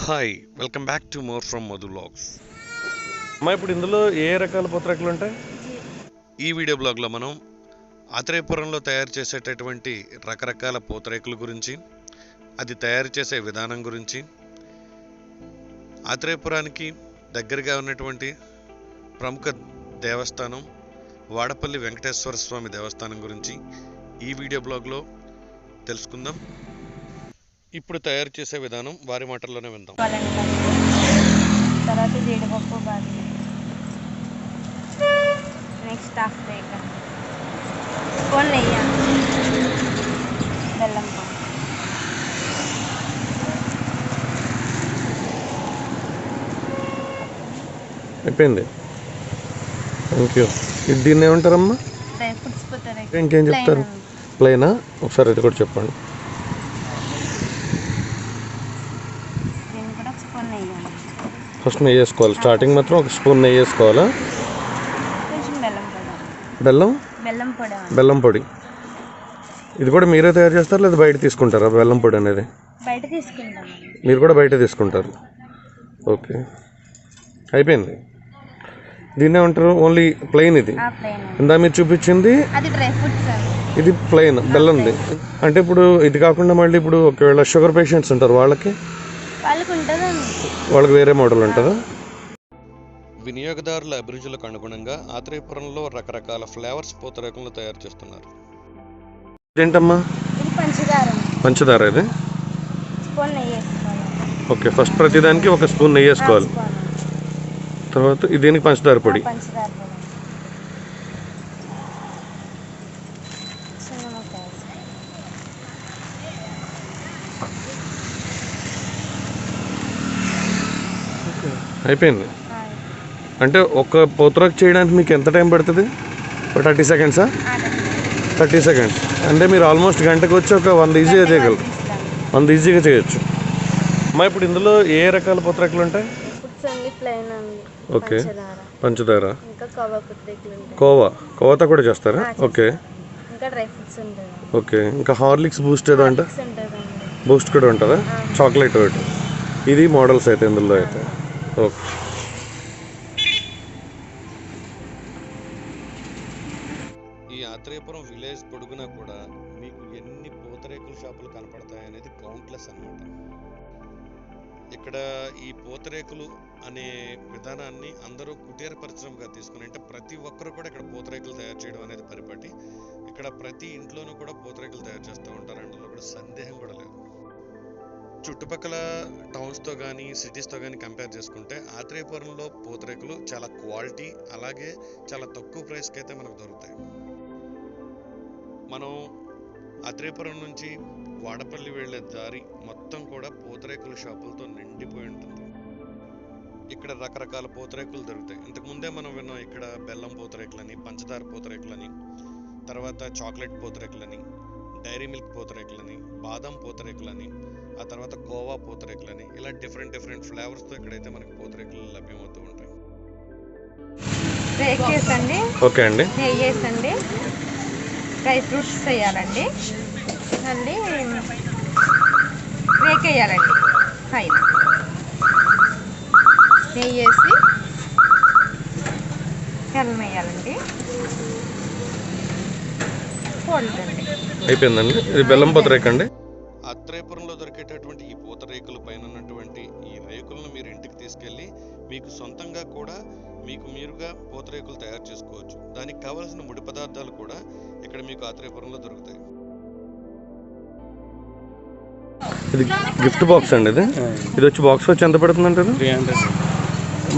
Hi welcome back to more from Madhu logs అమ్మా ఇప్పుడు ఇందులో ఏ రకాల పూతరేకులు ఉంటాయి ఈ వీడియో బ్లాగ్లో మనం ఆత్రేయపురంలో తయారు చేసేటటువంటి రకరకాల పూతరేకుల గురించి అది తయారు చేసే విధానం గురించి ఆత్రేయపురానికి దగ్గరగా ఉన్నటువంటి ప్రముఖ దేవస్థానం వాడపల్లి వెంకటేశ్వర స్వామి దేవస్థానం గురించి ఈ వీడియో బ్లాగ్లో తెలుసుకుందాం. ఇప్పుడు తయారు చేసే విధానం వారి మాటల్లోనే విందాం. తర్వాత జీడిపప్పు బాదం నెక్స్ట్ హాఫ్ బేక్ స్పూన్ నెయ్యి బెల్లం అయిపోయింది. థ్యాంక్ యూ ఇది దీన్ని ఏమంటారమ్మా? డ్రై ఫ్రూట్స్ పోతారు. ఇంకేం చెప్తారు? ప్లైనా ఒకసారి ఇది కూడా చెప్పండి దీన్ని కూడా ఒక స్పూన్ నెయ్యి ఫస్ట్ నెయ్యి వేసుకోవాలి. స్టార్టింగ్ మాత్రం ఒక స్పూన్ నెయ్యి వేసుకోవాలా? బెల్లం పొడి. బెల్లం? పొడి బెల్లం పొడి. ఇది కూడా మీరే తయారు చేస్తారా లేదా బయట తీసుకుంటారా బెల్లం పొడి అనేది? మీరు కూడా బయట తీసుకుంటారు. ఓకే. అయిపోయింది. దీన్ని ఏమంటారు? ఓన్లీ ప్లెయిన్ ఇది? ఇందా మీరు చూపించింది? ఇది ప్లెయిన్ బెల్లంది. అంటే ఇప్పుడు ఇది కాకుండా మళ్ళీ ఇప్పుడు ఒకవేళ షుగర్ పేషెంట్స్ ఉంటారు వాళ్ళకి? వాళ్ళకి ఉంటుందండి వాళ్ళకి వేరే మోడల్ ఉంటుందా? వినియోగదారుల అభిరుచులకు అనుగుణంగా ఆత్రేయపురంలో రకరకాల ఫ్లేవర్స్ పూతరేకులను తయారు చేస్తున్నారు. ఏంటమ్మా ఇది పంచదార. పంచదార ఇది? స్పూన్ నెయ్యి వేసుకోవాలి. ఓకే ఫస్ట్ ప్రతిదానికి ఒక స్పూన్ నెయ్యి వేసుకోవాలి. తర్వాత ఇది దీనికి పంచదార పొడి? పంచదార పొడి చిన్న ముక్క వేసుకోవాలి. అయిపోయింది. అంటే ఒక పోతురాకు చేయడానికి మీకు ఎంత టైం పడుతుంది? ఒక థర్టీ సెకండ్సా. Thirty seconds. అంటే మీరు ఆల్మోస్ట్ గంటకు వచ్చి ఒక వంద ఈజీగా చేయగలరు. వంద ఈజీగా. చేయొచ్చు. అమ్మా ఇప్పుడు ఇందులో ఏ రకాల పుత్రకులు ఉంటాయి? ఓకే. పంచదార. కోవా కోవాతో కూడా చేస్తారా? ఓకే. ఓకే. ఇంకా హార్లిక్స్ బూస్ట్ ఏదో అంటే? బూస్ట్ కూడా ఉంటుందా? చాక్లెట్ ఒకటి. ఇది మోడల్స్ అయితే ఇందులో అయితే. ఓకే. ఈ ఆత్రేయపురం విలేజ్ పొడుగునా కూడా మీకు ఎన్ని పూతరేకుల షాపులు కనపడతాయి అనేది కౌంట్లెస్ అన్నమాట. ఇక్కడ ఈ పూతరేకులు అనే విధానాన్ని అందరూ కుటీర పరిశ్రమగా తీసుకుని అంటే ప్రతి ఒక్కరు కూడా ఇక్కడ పూతరేకులు తయారు చేయడం అనేది పరిపాటి. ఇక్కడ ప్రతి ఇంట్లోనూ కూడా పూతరేకులు తయారు చేస్తూ ఉంటారు. అందులో కూడా సందేహం కూడా లేదు. చుట్టుపక్కల టౌన్స్తో కానీ సిటీస్తో కానీ కంపేర్ చేసుకుంటే ఆత్రేయపురంలో పూతరేకులు చాలా క్వాలిటీ అలాగే చాలా తక్కువ ప్రైస్కి అయితే మనకు దొరుకుతాయి. మనం ఆత్రేయపురం నుంచి వాడపల్లి వెళ్ళే దారి మొత్తం కూడా పూతరేకుల షాపులతో నిండిపోయి ఉంటుంది. ఇక్కడ రకరకాల పూతరేకులు దొరుకుతాయి. ఇంతకుముందే మనం విన్నాం ఇక్కడ బెల్లం పూతరేకులని పంచదార పూతరేకులని తర్వాత చాక్లెట్ పూతరేకులని డైరీ మిల్క్ పూతరేకులని బాదం పూతరేకులని ఆ తర్వాత కోవా పూతరేకులని ఇలా డిఫరెంట్ డిఫరెంట్ ఫ్లేవర్స్తో ఇక్కడైతే మనకి పూతరేకులు లభ్యమవుతూ ఉంటాయి. చేసండి. ఓకే అండి. నెయ్యి వేసండి డ్రై ఫ్రూట్స్ వేయాలండి. మళ్ళీ బ్రేక్ వేయాలండి. పైన నెయ్యి వేసి బెల్లం వేయాలండి. అయిపోయిందండి. ఇది బెల్లం పుత్రేక అండి. అత్రేపురంలో మీకు సొంతంగా కూడా మీకు మీరుగా పూతరేకులు తయారు చేసుకోవచ్చు. దానికి కావలసిన ముడి పదార్థాలు కూడా ఇక్కడ మీకు ఆత్రేపురంలో దొరుకుతాయి. ఇది గిఫ్ట్ బాక్స్ అండి ఇది. ఇది వచ్చి బాక్స్ వచ్చి ఎంత పడుతుంది అంటారు త్రీ హండ్రెడ్.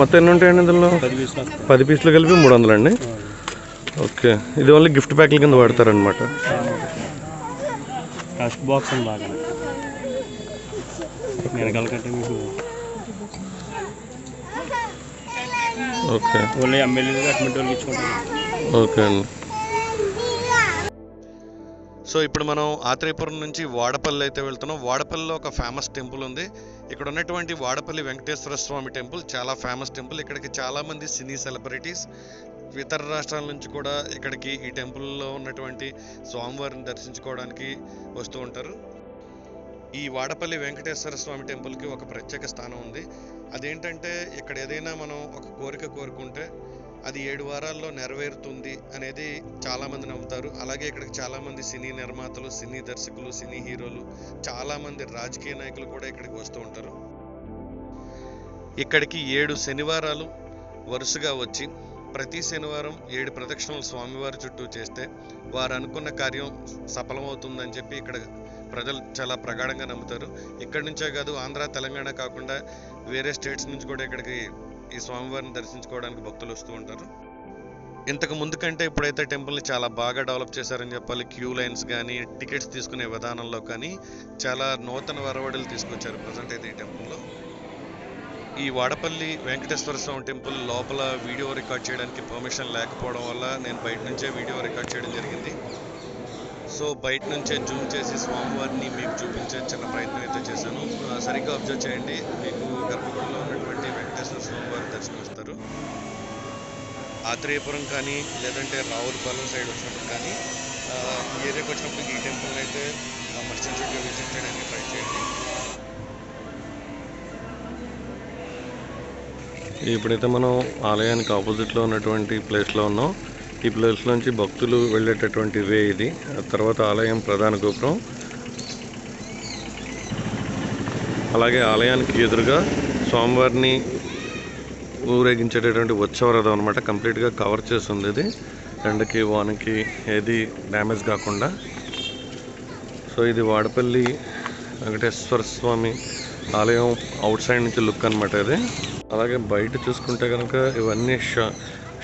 మొత్తం ఎన్ని ఉంటాయండి ఇందులో? పది పీసులు పది పీసులు కలిపి మూడు వందలు అండి? ఓకే. ఇది ఓన్లీ గిఫ్ట్ ప్యాక్ల కింద వాడతారనమాట బాక్స్ బాగా వెనకాల కంటే మీకు ఓకే. ఓన్లీ ఎమ్మెల్యేలు అటువంటి వాళ్ళకి ఇచ్చుకుంటారు. ఓకే అండి. సో ఇప్పుడు మనం ఆత్రేయపురం నుంచి వాడపల్లి అయితే వెళ్తున్నాం. వాడపల్లిలో ఒక ఫేమస్ టెంపుల్ ఉంది. ఇక్కడ ఉన్నటువంటి వాడపల్లి వెంకటేశ్వర స్వామి టెంపుల్ చాలా ఫేమస్ టెంపుల్. ఇక్కడికి చాలా మంది సినీ సెలబ్రిటీస్ ఇతర రాష్ట్రాల నుంచి కూడా ఇక్కడికి ఈ టెంపుల్లో ఉన్నటువంటి స్వామివారిని దర్శించుకోవడానికి వస్తూ ఉంటారు. ఈ వాడపల్లి వెంకటేశ్వర స్వామి టెంపుల్కి ఒక ప్రత్యేక స్థానం ఉంది. అదేంటంటే ఇక్కడ ఏదైనా మనం ఒక కోరిక కోరుకుంటే అది ఏడు వారాల్లో నెరవేరుతుంది అనేది చాలామంది నమ్ముతారు. అలాగే ఇక్కడికి చాలామంది సినీ నిర్మాతలు సినీ దర్శకులు సినీ హీరోలు చాలామంది రాజకీయ నాయకులు కూడా ఇక్కడికి వస్తూ ఉంటారు. ఇక్కడికి ఏడు శనివారాలు వరుసగా వచ్చి ప్రతి శనివారం ఏడు ప్రదక్షిణలు స్వామివారి చుట్టూ చేస్తే వారు అనుకున్న కార్యం సఫలమవుతుందని చెప్పి ఇక్కడ ప్రజలు చాలా ప్రగాఢంగా నమ్ముతారు. ఇక్కడి నుంచే కాదు ఆంధ్ర తెలంగాణ కాకుండా వేరే స్టేట్స్ నుంచి కూడా ఇక్కడికి ఈ స్వామివారిని దర్శించుకోవడానికి భక్తులు వస్తూ ఉంటారు. ఇంతకు ముందు కంటే ఇప్పుడైతే టెంపుల్ని చాలా బాగా డెవలప్ చేశారని చెప్పాలి. క్యూ లైన్స్ కానీ టికెట్స్ తీసుకునే విధానంలో కానీ చాలా నూతన వరవడులు తీసుకొచ్చారు ప్రజెంట్ అయితే ఈ టెంపుల్లో. ఈ వాడపల్లి వెంకటేశ్వర స్వామి టెంపుల్ లోపల వీడియో రికార్డ్ చేయడానికి పర్మిషన్ లేకపోవడం వల్ల నేను బయట నుంచే వీడియో రికార్డ్ చేయడం జరిగింది. సో బయట నుంచే జూమ్ చేసి స్వామివారిని మీకు చూపించే చిన్న ప్రయత్నం అయితే చేశాను. సరిగ్గా అబ్జర్వ్ చేయండి. మీకు గర్భగుడిలో ఉన్నటువంటి వెంకటేశ్వర స్వామివారి దర్శనమిస్తారు ఆత్రేయపురం కానీ లేదంటే రావులపాలెం సైడ్ వచ్చినప్పుడు కానీ ఈ ఏరియాకి వచ్చినప్పుడు ఈ టెంపుల్ అయితే మర్చెంట్గా విజిట్ చేయడానికి ట్రై చేయండి. ఇప్పుడైతే మనం ఆలయానికి ఆపోజిట్లో ఉన్నటువంటి ప్లేస్లో ఉన్నాం. ఈ ప్లేస్ నుంచి భక్తులు వెళ్ళేటటువంటి వే ఇది. ఆ తర్వాత ఆలయం ప్రధాన గోపురం. అలాగే ఆలయానికి ఎదురుగా స్వామివారిని ఊరేగించేటటువంటి ఉత్సవరథం అనమాట కంప్లీట్గా కవర్ చేసి ఉంది ఇది. ఎండకి వానకి ఏది డ్యామేజ్ కాకుండా. సో ఇది వాడపల్లి వెంకటేశ్వర స్వామి ఆలయం అవుట్ సైడ్ నుంచి లుక్ అనమాట ఇది. అలాగే బయట చూసుకుంటే కనుక ఇవన్నీ షా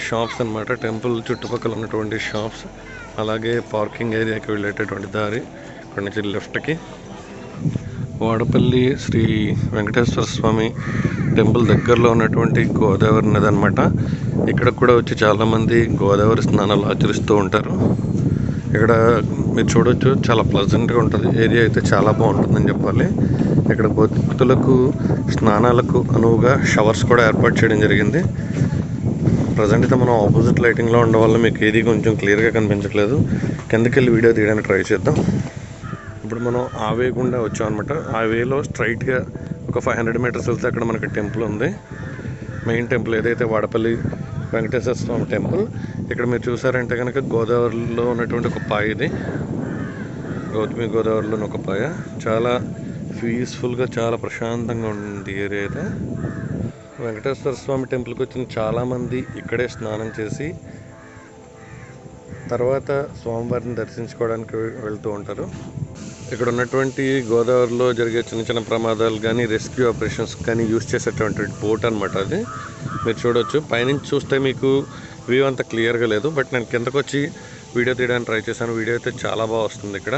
షాప్స్ అన్నమాట. టెంపుల్ చుట్టుపక్కల ఉన్నటువంటి షాప్స్ అలాగే పార్కింగ్ ఏరియాకి వెళ్ళేటటువంటి దారి ఇక్కడ నుంచి లెఫ్ట్కి. వాడపల్లి శ్రీ వెంకటేశ్వర స్వామి టెంపుల్ దగ్గరలో ఉన్నటువంటి గోదావరి నది అనమాట ఇక్కడ కూడా వచ్చి చాలామంది గోదావరి స్నానాలు ఆచరిస్తూ ఉంటారు. ఇక్కడ మీరు చూడొచ్చు చాలా ప్లజెంట్గా ఉంటుంది. ఏరియా అయితే చాలా బాగుంటుందని చెప్పాలి. ఇక్కడ భక్తులకు స్నానాలకు అనువుగా షవర్స్ కూడా ఏర్పాటు చేయడం జరిగింది. ప్రజెంట్ అయితే మనం ఆపోజిట్ లైటింగ్లో ఉండడం వల్ల మీకు ఏది కొంచెం క్లియర్గా కనిపించట్లేదు. కిందకి వెళ్ళి వీడియో తీయడానికి ట్రై చేద్దాం. ఇప్పుడు మనం ఆ వే గుండా వచ్చాం అనమాట ఆ వేలో స్ట్రైట్గా ఒక ఫైవ్ హండ్రెడ్ మీటర్స్ వెళ్తే అక్కడ మనకి టెంపుల్ ఉంది. మెయిన్ టెంపుల్ ఏదైతే వాడపల్లి వెంకటేశ్వర స్వామి టెంపుల్. ఇక్కడ మీరు చూసారంటే కనుక గోదావరిలో ఉన్నటువంటి ఒక పాయ ఇది. గౌతమి గోదావరిలోని ఒక పాయ. చాలా పీస్ఫుల్గా చాలా ప్రశాంతంగా ఉంది ఏరియా అయితే. వెంకటేశ్వర స్వామి టెంపుల్కి వచ్చిన చాలామంది ఇక్కడే స్నానం చేసి తర్వాత స్వామివారిని దర్శించుకోవడానికి వెళ్తూ ఉంటారు. ఇక్కడ ఉన్నటువంటి గోదావరిలో జరిగే చిన్న చిన్న ప్రమాదాలు కానీ రెస్క్యూ ఆపరేషన్స్ కానీ యూస్ చేసేటువంటి బోట్ అనమాట అది. మీరు చూడొచ్చు. పైనుంచి చూస్తే మీకు వ్యూ అంత క్లియర్గా లేదు. బట్ నేను కిందకు వచ్చి వీడియో తీయడానికి ట్రై చేశాను. వీడియో అయితే చాలా బాగా వస్తుంది ఇక్కడ.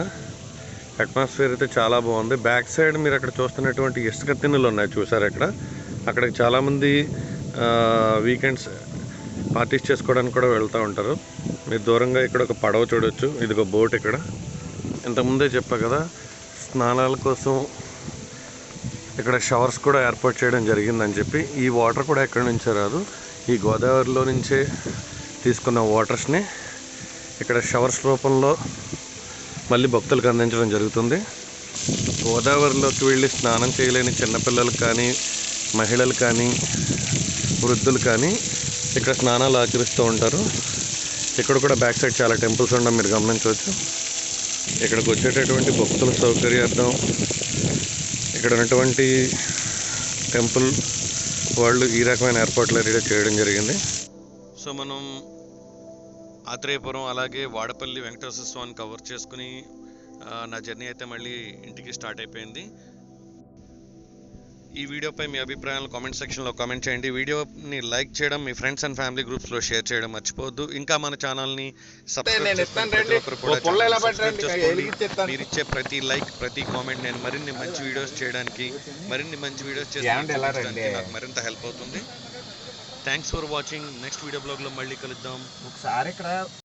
అట్మాస్ఫియర్ అయితే చాలా బాగుంది. బ్యాక్ సైడ్ మీరు అక్కడ చూస్తున్నటువంటి ఇసుక తిన్నులు ఉన్నాయి చూసారు అక్కడ అక్కడికి చాలామంది వీకెండ్స్ పార్టీస్ చేసుకోవడానికి కూడా వెళ్తూ ఉంటారు. మీరు దూరంగా ఇక్కడ ఒక పడవ చూడొచ్చు. ఇది ఒక బోట్ ఇక్కడ. ఇంతకుముందే చెప్పా కదా స్నానాల కోసం ఇక్కడ షవర్స్ కూడా ఏర్పాటు చేయడం జరిగిందని చెప్పి ఈ వాటర్ కూడా ఎక్కడి నుంచో రాదు. ఈ గోదావరిలో నుంచే తీసుకున్న వాటర్స్ని ఇక్కడ షవర్స్ రూపంలో మళ్ళీ భక్తులకు అందించడం జరుగుతుంది. గోదావరిలోకి వెళ్ళి స్నానం చేయలేని చిన్నపిల్లలు కానీ మహిళలు కానీ వృద్ధులు కానీ ఇక్కడ స్నానాలు ఆచరిస్తూ ఉంటారు. ఇక్కడ కూడా బ్యాక్ సైడ్ చాలా టెంపుల్స్ ఉండడం మీరు గమనించవచ్చు. ఇక్కడికి వచ్చేటటువంటి భక్తుల సౌకర్యార్థం ఇక్కడ ఉన్నటువంటి టెంపుల్ వాళ్ళు ఈ రకమైన ఏర్పాట్లు అనేది చేయడం జరిగింది. సో మనం ఆత్రేయపురం అలాగే వాడపల్లి వెంకటేశ్వర స్వామిని కవర్ చేసుకుని నా జర్నీ అయితే మళ్ళీ ఇంటికి స్టార్ట్ అయిపోయింది. ఈ వీడియోపై మీ అభిప్రాయాలను కామెంట్ సెక్షన్లో కామెంట్ చేయండి. వీడియోని లైక్ చేయడం మీ ఫ్రెండ్స్ అండ్ ఫ్యామిలీ గ్రూప్స్లో షేర్ చేయడం మర్చిపోవద్దు. ఇంకా మన ఛానల్ని. మీరు ఇచ్చే ప్రతి లైక్ ప్రతి కామెంట్ నేను మరిన్ని మంచి వీడియోస్ చేయడానికి మరిన్ని మంచి వీడియోస్ రండి? నాకు మరింత హెల్ప్ అవుతుంది. Thanks for watching next video బ్లాగ్లో మళ్ళీ కలుద్దాం. ఒకసారి ఇక్కడ